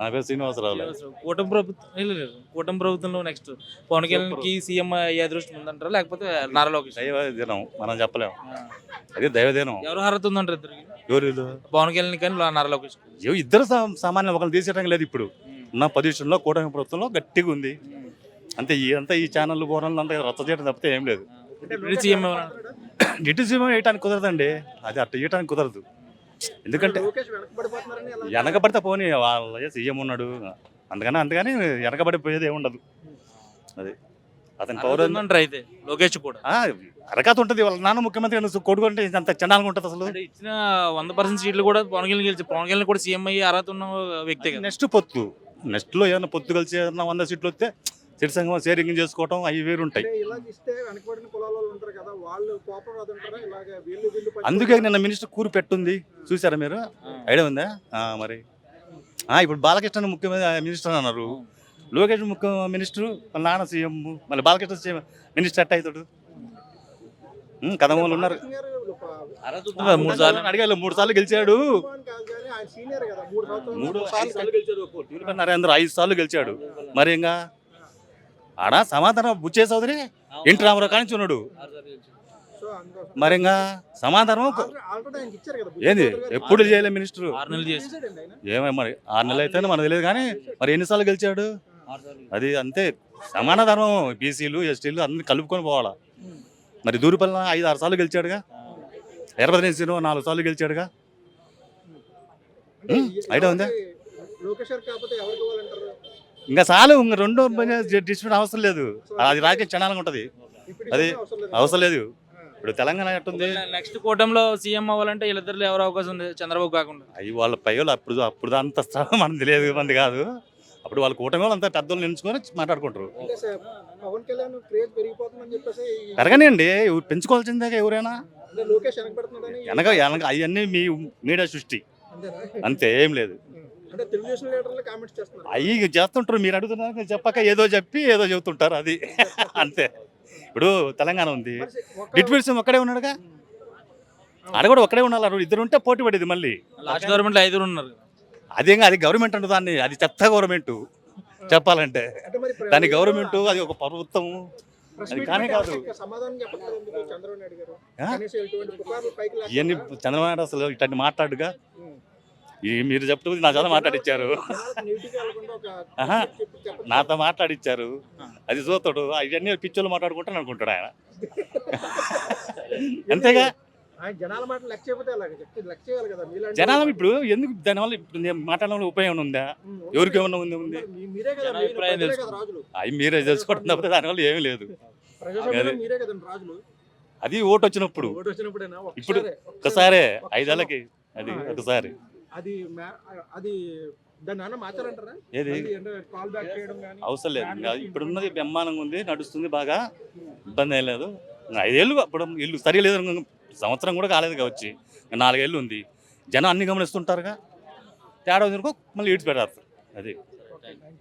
నా పేరు? శ్రీనివాసరావు కూటమి ప్రభుత్వం లేదు, లేదు. కూటమి ప్రభుత్వంలో నెక్స్ట్ పవన్ కళ్యాణ్కి సీఎం అయ్యే అదృష్టం ఉందంటారా? లేకపోతే నారా లోకేష్? దైవ దినం మనం చెప్పలేము. అది దైవ దినం ఎవరు అర్హత ఉందంటారు ఇద్దరికి? ఎవరు? పవన్ కళ్యాణ్ కానీ నారా లోకేష్ ఇద్దరు సామాన్యం ఒకరిని తీసేయడం లేదు ఇప్పుడు. ఉన్న పొజిషన్లో కూటమి ప్రభుత్వంలో గట్టిగా ఉంది. అంతే అంతా ఈ ఛానల్ బోనల్ అంతా రచ్చ చేయడం తప్పితే ఏం లేదు. డిటి సీఎం వేయటానికి కుదరదండి. అది అట్ట ఇవ్వటానికి కుదరదు. ఎందుకంటే లోకేష్ వెనకబడిపోతున్నారని ఎలా వెనకబడితే పోనీ వాళ్ళ సీఎం ఉన్నాడు. అందుకని అందుకని వెనకబడిపోయేది ఏమి ఉండదు. అది. అతని పౌర ఉందంటారు అయితే లోకేష్ కూడా. అరకాత ఉంటుంది. వాళ్ళ నాన్న ముఖ్యమంత్రి కొడుకుంటే అంత చండాలంగా ఉంటుంది అసలు? ఇచ్చిన వంద పర్సెంట్ సీట్లు కూడా పవన్ కళ్యాణ్ గెలిచి పవన్ కళ్యాణ్ కూడా సీఎం అయ్యి అర్హత ఉన్న వ్యక్తే కదా. నెక్స్ట్ పొత్తు. నెక్స్ట్లో ఏమైనా పొత్తు కలిసి ఏదైనా వంద సీట్లు వస్తే సిరి సంఘం షేరింగ్ చేసుకోవటం అవి వేరు ఉంటాయి. అంటే ఇలా ఇస్తే వెనకబడిన కులాల వాళ్ళు ఉంటారు కదా వాళ్ళు కోపం రాదంటారా ఇలాగ వీళ్ళు వీళ్ళు పంచుకుంటారు. అందుకే నిన్న మినిస్టర్ కూరు పెట్టుంది. చూసారా మీరు? ఐడియా ఉందా? ఆ, మరి. ఆ, ఇప్పుడు బాలకృష్ణ ముఖ్యమంత్రి మినిస్టర్ అన్నారు. లోకేష్ ముఖ్య మినిస్టర్ నాన్న సీఎం మళ్ళీ బాలకృష్ణ సీఎం మినిస్టర్ ఎట్ అవుతాడు. ఉమ్, కథమూలు ఉన్నారు. మూడు సార్లు. అడిగారు మూడు సార్లు గెలిచాడు. మూడు సార్లు గెలిచాడు నరేంద్ర ఐదు సార్లు గెలిచాడు. మరి ఇంకా ఆడ సమాధానం బుచ్చే చౌదరి ఎన్టీ రామారావు కానించి ఉన్నాడు. మరి ఇంకా సమాధానం ఏంది? ఎప్పుడు చేయలే మినిస్టర్? ఏమో మరి ఆరు నెలలు అయితేనే మనకు తెలియదు కానీ మరి ఎన్నిసార్లు గెలిచాడు? అది అంతే. సమాన ధర్మం బీసీలు ఎస్టీలు అన్ని కలుపుకొని పోవాలా? మరి దూరిపల్లి ఐదు ఆరు సార్లు గెలిచాడుగా? ఎర్రభద్ర శ్రీను నాలుగు సార్లు గెలిచాడుగా? ఐడియా ఉందా? ఇంకా చాలు ఇంకా రెండో డిస్ట్రిబ్యూట్ అవసరం లేదు. అది రాజకీయ క్షణాలంగా ఉంటుంది. అది అవసరం లేదు. లేదు. ఇప్పుడు తెలంగాణ ఎట్టుంది? నెక్స్ట్ కూటమిలో సీఎం అవ్వాలంటే వీళ్ళిద్దరు ఎవరు అవకాశం ఉంది? చంద్రబాబు కాకుండా. అవి వాళ్ళ పైలు అప్పుడు అప్పుడు అంత స్థలం మనకు తెలియదు మంది కాదు. అప్పుడు వాళ్ళ కూటమి వాళ్ళు అంతా పెద్దోళ్ళు నిలుచుకొని మాట్లాడుకుంటారు. పెరగనండి. పెంచుకోవాల్సిందే ఎవరైనా. వెనక వెనక అవన్నీ మీ మీడియా సృష్టి. అంతే ఏం లేదు. అవి చేస్తుంటారు మీరు అడుగుతున్నారు నేను చెప్పక ఏదో చెప్పి ఏదో చెబుతుంటారు అది. అంతే. ఇప్పుడు తెలంగాణ ఉంది. డిప్యూటీ సీఎం ఒక్కడే ఉన్నాడుగా? ఆడ కూడా ఒక్కడే ఉండాలి ఇద్దరు ఉంటే పోటీ పడేది మళ్ళీ. లాస్ట్ గవర్నమెంట్ ఐదుగురు ఉన్నారు. అదేగా అది గవర్నమెంట్ అంటు దాన్ని అది చెత్త గవర్నమెంట్. చెప్పాలంటే. దాని గవర్నమెంట్ అది ఒక ప్రభుత్వం అది కానే కాదు. ఎవరికి సమాధానం చెప్పట్లేదు ఎందుకు? చంద్రబాబు నాయుడు గారు. ఆ? కనీసం ఇటువంటి పుకార్లు పైకి లేకుండా- ఇవన్నీ చంద్రబాబు నాయుడు అసలు ఇట్లాంటి మాట్లాడుగా. ఈ మీరు చెప్తుంది నా చేత మాట్లాడిచ్చారు. నాతో మాట్లాడిచ్చారు. అది చూస్తాడు. అవన్నీ పిచ్చోళ్ళు మాట్లాడుకుంటాను అనుకుంటాడు ఆయన. అంతేగా? ఆయన జనాల ఇప్పుడు ఎందుకు దానివల్ల ఇప్పుడు నేను మాట్లాడడం ఉపయోగం ఉందా. ఎవరికి ఏమన్నా ఉంది ఉంది? అవి మీరే తెలుసుకోవడం తప్పితే దానివల్ల ఏమీ లేదు. అదే. మీరే కదండి రాజులు. అది ఓటు వచ్చినప్పుడు ఓటు వచ్చినప్పుడైనా ఇప్పుడు ఒకసారి- ఐదేళ్ళకి అది ఒకసారి. అది అది ఏది? అవసరం లేదు. ఇప్పుడున్నది బ్రహ్మాండంగా ఉంది నడుస్తుంది బాగా. ఇబ్బంది ఏం లేదు. ఐదేళ్ళు అప్పుడు ఇల్లు సరిగా లేదు సంవత్సరం కూడా కాలేదు కావచ్చు. నాలుగేళ్ళు ఉంది. జనం అన్ని గమనిస్తుంటారుగా. తేడా వదిలికో మళ్ళీ ఈడ్చి పెడతారు అది